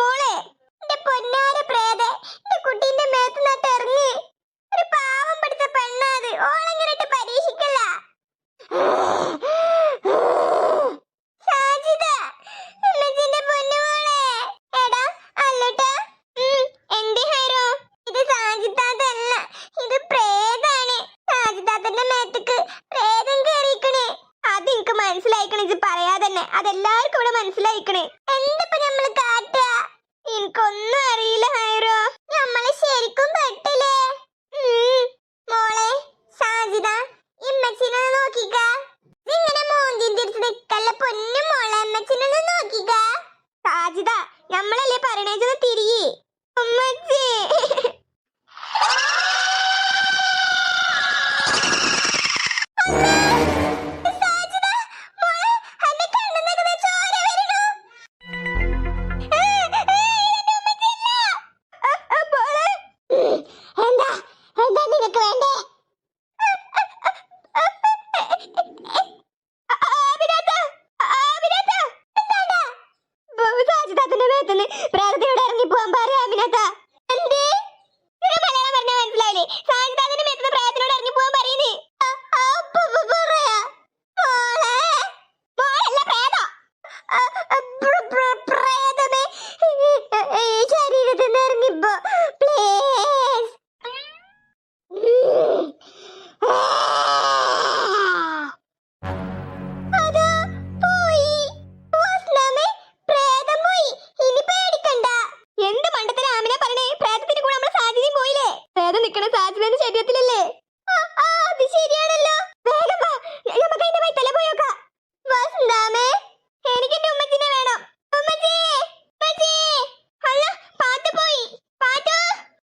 മോളെ എന്റെ പൊന്നാര പ്രേതെ എന്റെ കുട്ടീന്റെ മേത്തുനിന്നിട്ട് ഇറങ്ങി ഒരു പാവം പിടിച്ച പെണ്ണാത് ഓളെങ്ങനെ പരീക്ഷിക്കല്ല. മനസ്സിലായിക്കണേ ഇത് പറയാതെ തന്നെ. അതെല്ലാവർക്കും ഇവിടെ മനസ്സിലായിക്കണേ.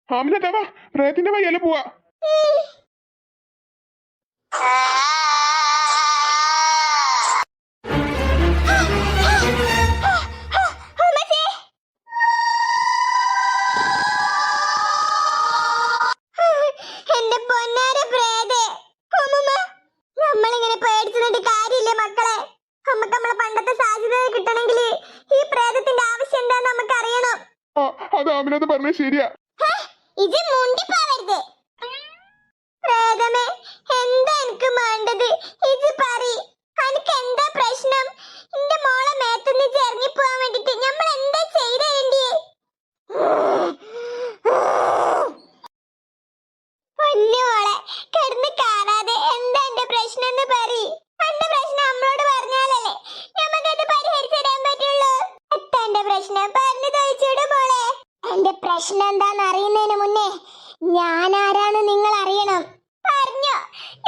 ആമിനത്ത വാ പ്രേതത്തിന്റെ വയ്യല്ല പോവാ ഉമ്മച്ചി എന്റെ പൊന്നാര പ്രേതേ അമ്മമ്മ നമ്മളിങ്ങനെ പേടിച്ചിട്ട് കാര്യമില്ല മക്കളെ നമുക്ക് നമ്മളെ പണ്ടത്തെ സാധ്യത കിട്ടണമെങ്കിൽ ഈ പ്രേതത്തിന്റെ ആവശ്യം എന്താന്ന് നമുക്ക് അറിയണം ആ അത് ആമിനത്ത് പറഞ്ഞത് ശരിയാ ഹേ, ഇത് മുണ്ടിപ്പാവരുത് പ്രേതമേ എന്താ എനിക്ക് വേണ്ടത് ഇത് പറ അനക്ക് എന്താ പ്രശ്നം എന്റെ മോളെ മേത്തുനിന്ന് ഇറങ്ങി പോവാൻ വേണ്ടിട്ട് നമ്മൾ എന്താ ചെയ്തേണ്ടിയേ പൊന്നു മോളെ കിടന്ന് കാണാതെ എന്താ എന്റെ പ്രശ്നം എന്ന് പറ എന്റെ പ്രശ്നം നമ്മളോട് പറഞ്ഞാലല്ലേ നമുക്കത് പരിഹരിച്ചു തരാൻ പറ്റുള്ളൂ എത്താ എന്റെ പ്രശ്നം പറഞ്ഞു ചോദിച്ചൂടെ മോളെ. എന്റെ പ്രശ്നം എന്താന്ന് അറിയുന്നതിന് മുന്നേ ഞാൻ ആരാണ് നിങ്ങൾ അറിയണം. പറഞ്ഞു.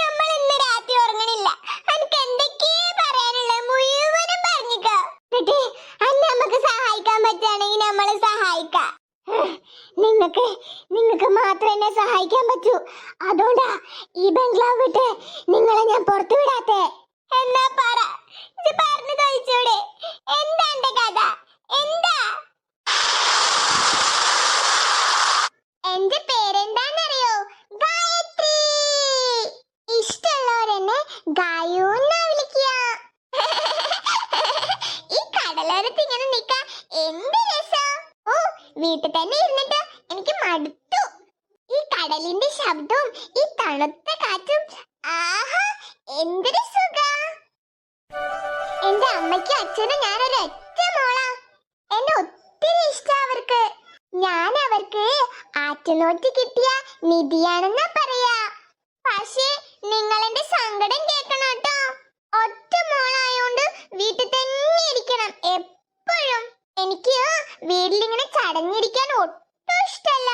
നമ്മൾ ഇന്ന് രാത്രി ഉറങ്ങണില്ല. എനിക്ക് എന്തൊക്കെയാ പറയാനുള്ള മുഴുവനും പറഞ്ഞിക്കോ. എന്നിട്ട് അന്ന് നമുക്ക് സഹായിക്കാൻ പറ്റുകയാണെങ്കിൽ നമ്മളെ സഹായിക്കാം. നിങ്ങൾക്ക് നിങ്ങൾക്ക് മാത്രം എന്നെ സഹായിക്കാൻ പറ്റൂ. അതുകൊണ്ടാ ഈ ബംഗ്ലാവ് വിട്ട് നിങ്ങളെ ഞാൻ പുറത്തു വിടാത്തെ. എന്നാ പറ. ഇത് പറഞ്ഞു ചോദിച്ചൂടെ എന്താ എന്റെ കഥ? എന്താ? എന്റെ പേരെന്താന്നറിയോ? ഗായത്രി. ഇഷ്ടമുള്ളവരെന്നെ ഗായു എന്നാ വിളിക്കുക. ഈ കടലോരത്ത് ഇങ്ങനെ നിക്കാൻ എന്ത് രസം? ഓ വീട്ടിൽ തന്നെ ഇരുന്നിട്ട് ആറ്റുനോറ്റ് കിട്ടിയ നിധിയാണെന്നാ പറയാ. പക്ഷേ നിങ്ങൾ എന്റെ സങ്കടം കേൾക്കണം കേട്ടോ. ഒറ്റ മോളായോണ്ട് വീട്ടിൽ തന്നെ ഇരിക്കണം. എപ്പോഴും എനിക്ക് വീട്ടിലിങ്ങനെ ചടഞ്ഞിരിക്കാൻ ഒട്ടും ഇഷ്ടല്ല.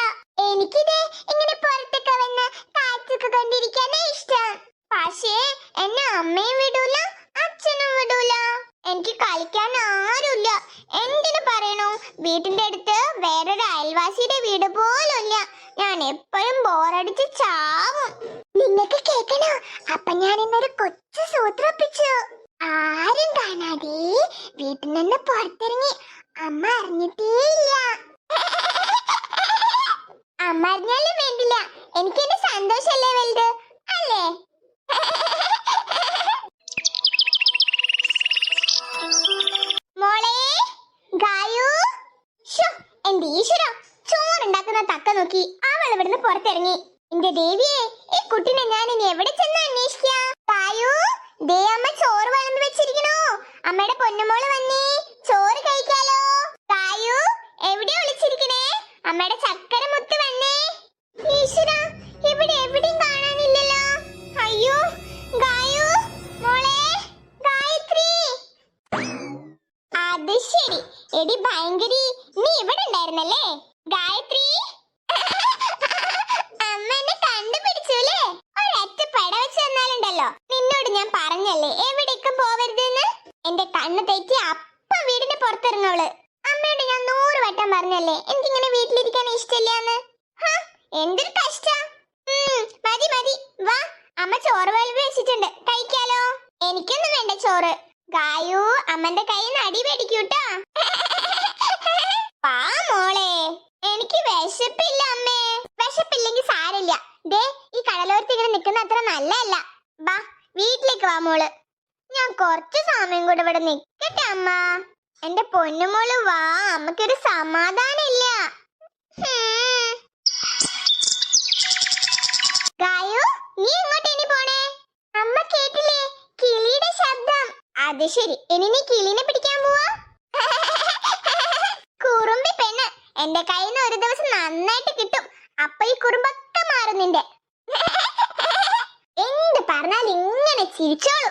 ഞാൻ ഇന്നൊരു കൊച്ചു സൂത്രപ്പിച്ചു. ആരും കാണാതെ വീട്ടിൽ നിന്ന് പുറത്തിറങ്ങി അമ്മ അറിഞ്ഞിട്ടേയില്ല. അമ്മ അറിഞ്ഞാലും വേണ്ടില്ല. എനിക്ക് എന്റെ സന്തോഷല്ലേ വലുത്? അല്ലേ? മോളെ ഗായു. എന്റെ ഈശ്വര. ചോറുണ്ടാക്കുന്ന തക്ക നോക്കി അവൾ ഇവിടുന്ന് പുറത്തിറങ്ങി. എന്റെ ദേവിയെ ഈ കുട്ടിനെ ഞാൻ ഇനി എവിടെ ചെന്ന് ദേ അമ്മ ചോറ് വളർന്നു വെച്ചിരിക്കണോ. അമ്മയുടെ പൊന്നുമോൾ വന്നേ. ചോറ് കഴിക്കാലോ. കായു എവിടെ ഒളിച്ചിരിക്കണേ അമ്മയുടെ ചക്കര മുത്ത് വന്നേ. ഈശ്വര ഇവിടെ എവിടെയും കാണാനില്ലല്ലോ. അയ്യോ ഗായു മോളെ ഗായത്രി. അത് ശരി. എടി ഭയങ്കരി നീ ഇവിടെ ഉണ്ടായിരുന്നല്ലേ? ഞാൻ പറഞ്ഞല്ലേ? എവിടേക്കും പോവരുതെന്ന്? എന്റെ കണ്ണ് തെറ്റി അപ്പ വീടിന്റെ പുറത്തിറങ്ങവൾ അമ്മയോട് ഞാൻ നൂറ് വട്ടം പറഞ്ഞല്ലേ? എനിക്കിങ്ങനെ വീട്ടിലിരിക്കാൻ ഇഷ്ടമില്ലാന്ന്. എന്തൊരു കഷ്ട. വാ അമ്മ ചോറ് വെച്ചിട്ടുണ്ട്. കഴിക്കാലോ. എനിക്കൊന്നും വേണ്ട ചോറ്. ഗായു അമ്മന്റെ കൈ നടി പേടിക്കൂട്ടാ. പാ മോളെ. എനിക്ക് വിശപ്പില്ല അമ്മേ. വിശപ്പില്ലെങ്കിൽ സാരില്ല ദേ ഈ കടലോരത്ത് ഇങ്ങനെ നിൽക്കുന്ന അത്ര നല്ലതല്ല. വീട്ടിലേക്ക് വാ മോൾ. ഞാൻ കുറച്ച് സമയം കൂടെ ഇവിടെ നിക്കട്ടെ അമ്മ. എന്റെ പൊന്നുമോൾ വാ അമ്മക്കൊരു സമാധാനം ഇല്ല ഗായു നീ എങ്ങോട്ട് ഇനി പോണേ? അമ്മ കേട്ടില്ലേ? കിളിയുടെ ശബ്ദം. അത് ശരി ഇനി നീ കിളിനെ പിടിക്കാൻ പോവാ. കുറുമ്പി പെണ്ണ് എന്റെ കയ്യിൽ നിന്ന് ഒരു ദിവസം നന്നായിട്ട് കിട്ടും. അപ്പൊ ഈ കുറുമ്പൊക്കെ മാറും നിന്റെ എന്ത് പറഞ്ഞാൽ ഇങ്ങനെ ചിരിച്ചോളൂ.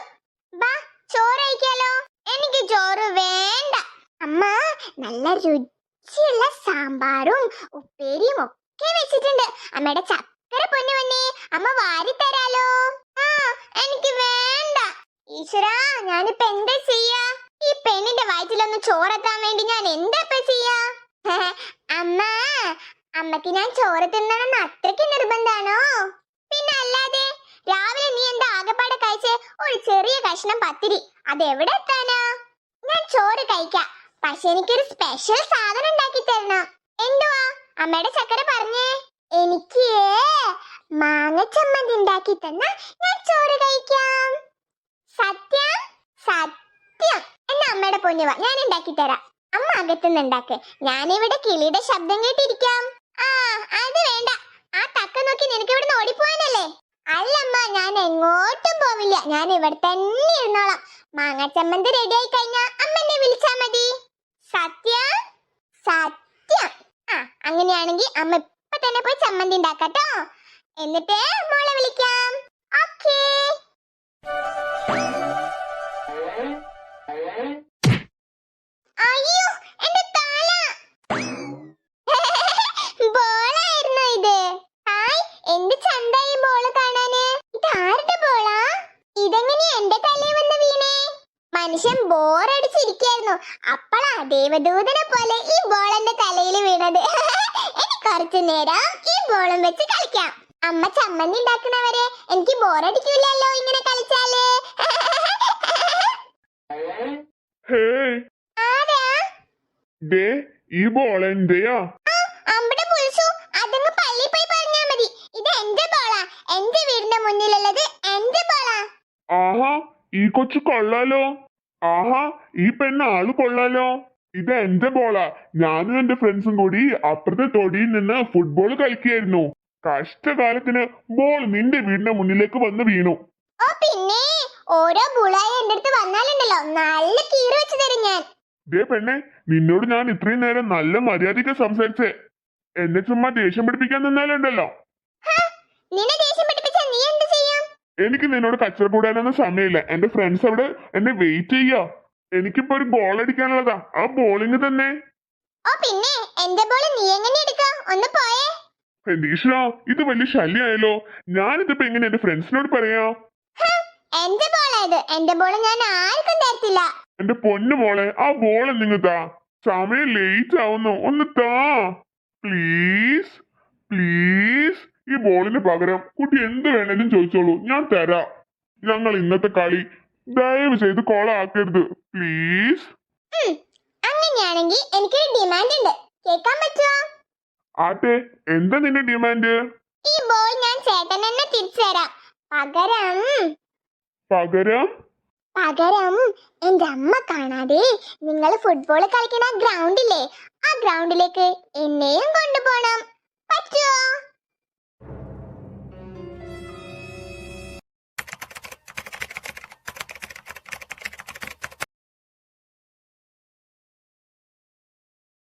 ബാ ചോറ് കഴിക്കാലോ എനിക്ക് ചോറ് വേണ്ട. അമ്മ നല്ല രുചിയുള്ള സാമ്പാറും ഉപ്പേരിയും ഒക്കെ വെച്ചിട്ടുണ്ട്. അമ്മയുടെ ചക്കര പൊന്നു വന്നേ അമ്മ വാരി തരാലോ ആ എനിക്ക് വേണ്ട. ഈശ്വരാ ഞാനിപ്പോ എന്താ ചെയ്യാ? ഈ പെണ്ണിന്റെ വയറ്റിലൊന്ന് ചോറെത്താൻ വേണ്ടി ഞാൻ എന്താ ചെയ്യാ? അമ്മ അമ്മയ്ക്ക് ഞാൻ ചോറ് തിന്നണമെന്ന് അത്രയ്ക്ക് നിർബന്ധാണോ? പിന്നെ അല്ലാതെ രാവിലെ നീ എന്താ ആകപ്പാടെ കഴിച്ച് ഒരു ചെറിയ കഷ്ണം പത്തിരി. അത് എവിടെ എത്താനാ? ഞാൻ ചോറ് കഴിക്കാം. പക്ഷെ എനിക്കൊരു സ്പെഷ്യൽ സാധനം ഉണ്ടാക്കി തരണം. എന്തുവാ? അമ്മയുടെ ചക്കര പറഞ്ഞേ. എനിക്ക് മാങ്ങ ചമ്മന്തി ഉണ്ടാക്കി തന്ന ഞാൻ ചോറ് കഴിക്കാം. സത്യം? സത്യം. എന്നാ അമ്മയുടെ പൊന്നുവ ഞാൻ ഉണ്ടാക്കി തരാം. അമ്മ അകത്തുനിന്ന് ഞാൻ ഞാനിവിടെ കിളിയുടെ ശബ്ദം കേട്ടിരിക്കാം. ആ അത് വേണ്ട. ആ തക്ക നോക്കി നിനക്ക് ഇവിടെ ഓടിപ്പോവാനല്ലേ അല്ലമ്മ ഞാൻ എങ്ങോട്ടും പോവില്ല ഞാൻ ഇവിടെ തന്നെ ഇരുന്നോളാം. മാങ്ങ ചമ്മന്തി റെഡി ആയി കഴിഞ്ഞാ അമ്മ എന്നെ വിളിച്ചാ മതി. സത്യ? സത്യം. ആ അങ്ങനെയാണെങ്കിൽ അമ്മ ഇപ്പൊ തന്നെ പോയി ചമ്മന്തി ഉണ്ടാക്കട്ടോ. എന്നിട്ട് മോളെ വിളിക്കാം. ഓക്കേ. അയ്യോ എന്റെ തല ബോളായിരുന്നു ഇത് ഹായ് എന്ത് ചന്തായി ബോൾ കാണാന് ഇത് ആരുടെ ബോളാ ഇതെങ്ങനെ എന്റെ തലയിൽ വന്ന് വീണേ മനുഷ്യൻ ബോറടിച്ചിരിക്കായിരുന്നു അപ്പളാ ദേവദൂതനെ പോലെ ഈ ബോൾ എന്റെ തലയിൽ വീണത്. എനിക്ക് കുറച്ചു നേരം ഈ ബോളും വെച്ച് കളിക്കാം. അമ്മ ചമ്മന്തി ഉണ്ടാക്കുന്നവരെ എനിക്ക് ബോറടിക്കൂലല്ലോ ഇങ്ങനെ കളിച്ചാൽ. ഈ ബോൾ എന്റെയാ. അമ്പടെ പുലിച്ചു അതങ്ങ് പള്ളി പോയി പറഞ്ഞാ മതി. ഇത് എന്റെ ബോളാ. എന്റെ വീടിന്റെ മുന്നിലുള്ളത് എന്റെ ബോളാ. ആഹാ ഈ കൊച്ചു കൊള്ളാലോ. ആഹാ ഈ പെണ്ണ് ആൾ കൊള്ളാലോ. ഇത് എന്റെ ബോളാ ഞാനും എന്റെ ഫ്രണ്ട്സും കൂടി അപ്പുറത്തെ തൊടിയിൽ നിന്ന് ഫുട്ബോൾ കളിക്കുകയായിരുന്നു. കഷ്ടകാലത്തിന് ബോൾ നിന്റെ വീടിന്റെ മുന്നിലേക്ക് വന്ന് വീണു. ഓ പിന്നെ? ഓരോ ബുളായി എന്റെ അടുത്ത് വന്നാലുണ്ടല്ലോ. നല്ല കീറ് വെച്ച് തരും ഞാൻ. ദേ പെണ്ണെ നിന്നോട് ഞാൻ ഇത്രയും നേരം നല്ല മര്യാദയ്ക്ക് സംസാരിച്ചേ. എന്നെ ചുമ്മാ ദേഷ്യം പിടിപ്പിക്കാൻ നിന്നാലുണ്ടല്ലോ. നിന്നെ ദേഷ്യം പിടിപ്പിച്ച നീ എന്ത് ചെയ്യും എനിക്ക് നിന്നോട് കച്ചറ കൂടാനൊന്നും സമയമില്ല. എന്റെ ഫ്രണ്ട്സ് അവിടെ എന്നെ വെയിറ്റ് ചെയ്യാ. എനിക്കിപ്പോ ഒരു ബോൾ അടിക്കാനുള്ളതാ. ആ ബോളിങ് തന്നെ. ഓ പിന്നെ എന്റെ ബോൾ നീ എങ്ങനെ എടുക്കാ? ഒന്ന് പോയേ. എന്റെ ഇത് വലിയ ശല്യമായല്ലോ ഞാനിതിപ്പോ എങ്ങനെ എന്റെ ഫ്രണ്ട്സിനോട് പറയാ? എന്റെ ബോളാ ഇത്? എന്റെ ബോൾ ഞാൻ ആർക്കും തരത്തില്ല. എന്റെ പൊന്നു മോളെ ആ ബോൾ താ. സമയം ലേറ്റ് ആവുന്നു. ഒന്ന് താ. പ്ലീസ് പ്ലീസ് ഈ ball ന് പകരം കുട്ടി എന്ത് വേണേലും ചോദിച്ചോളൂ. ഞാൻ തരാം. ഞങ്ങൾ ഇന്നത്തെ കളി ദയവ് ചെയ്ത് കോളാക്കരുത് പ്ലീസ് ഉം, അങ്ങനെയാണെങ്കിൽ എനിക്കൊരു ഡിമാൻഡ് ഉണ്ട്. കേൾക്കാൻ പറ്റുമോ ആട്ടെ എന്താ നിന്റെ ഡിമാൻഡ് ഈ ബോൾ ഞാൻ ചേട്ടൻ തന്നെ തിരിച്ചു തരാം. പകരം. പകരം? പകരം എന്റെ അമ്മ കാണാതെ നിങ്ങൾ ഫുട്ബോൾ കളിക്കുന്ന ഗ്രൗണ്ടില്ലേ ആ ഗ്രൗണ്ടിലേക്ക് എന്നെയും കൊണ്ടുപോകണം. പറ്റുമോ